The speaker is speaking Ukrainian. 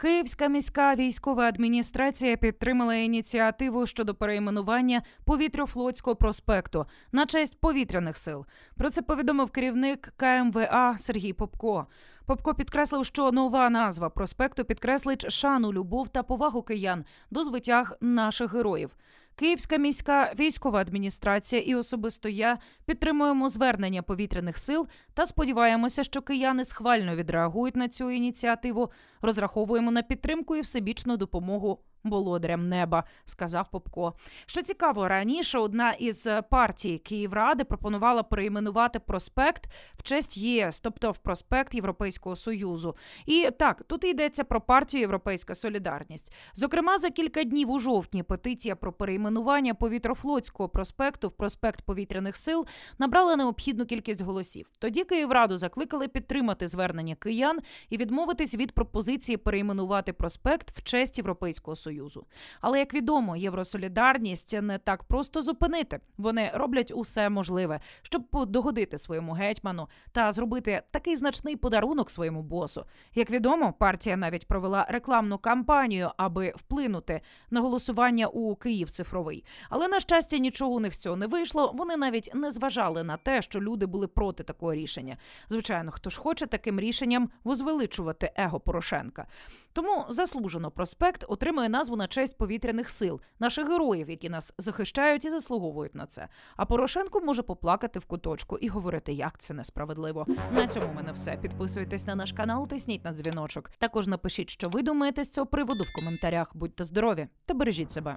Київська міська військова адміністрація підтримала ініціативу щодо перейменування повітряфлотського проспекту на честь повітряних сил. Про це повідомив керівник КМВА Сергій Попко. Попко підкреслив, що нова назва проспекту підкреслить шану, любов та повагу киян до звитяг наших героїв. Київська міська військова адміністрація і особисто я підтримуємо звернення повітряних сил та сподіваємося, що кияни схвально відреагують на цю ініціативу. Розраховуємо на підтримку і всебічну допомогу володарям неба, сказав Попко. Що цікаво, раніше одна із партій Київради пропонувала перейменувати проспект в честь ЄС, тобто в проспект Європейського Союзу. І так, тут йдеться про партію Європейська Солідарність. Зокрема, за кілька днів у жовтні петиція про перейменування повітрофлотського проспекту в проспект повітряних сил набрала необхідну кількість голосів. Тоді Київраду закликали підтримати звернення киян і відмовитись від пропозиції перейменувати проспект в честь Європейського Союзу. Але як відомо, євросолідарність не так просто зупинити. Вони роблять усе можливе, щоб догодити своєму гетьману та зробити такий значний подарунок своєму босу. Як відомо, партія навіть провела рекламну кампанію, аби вплинути на голосування у Київ цифровий. Але на щастя, нічого у них з цього не вийшло. Вони навіть не зважали на те, що люди були проти такого рішення. Звичайно, хто ж хоче таким рішенням возвеличувати его Порошенка. Тому заслужено проспект отримує назву на честь повітряних сил, наших героїв, які нас захищають і заслуговують на це. А Порошенко може поплакати в куточку і говорити, як це несправедливо. На цьому в мене все. Підписуйтесь на наш канал, тисніть на дзвіночок. Також напишіть, що ви думаєте з цього приводу в коментарях. Будьте здорові та бережіть себе.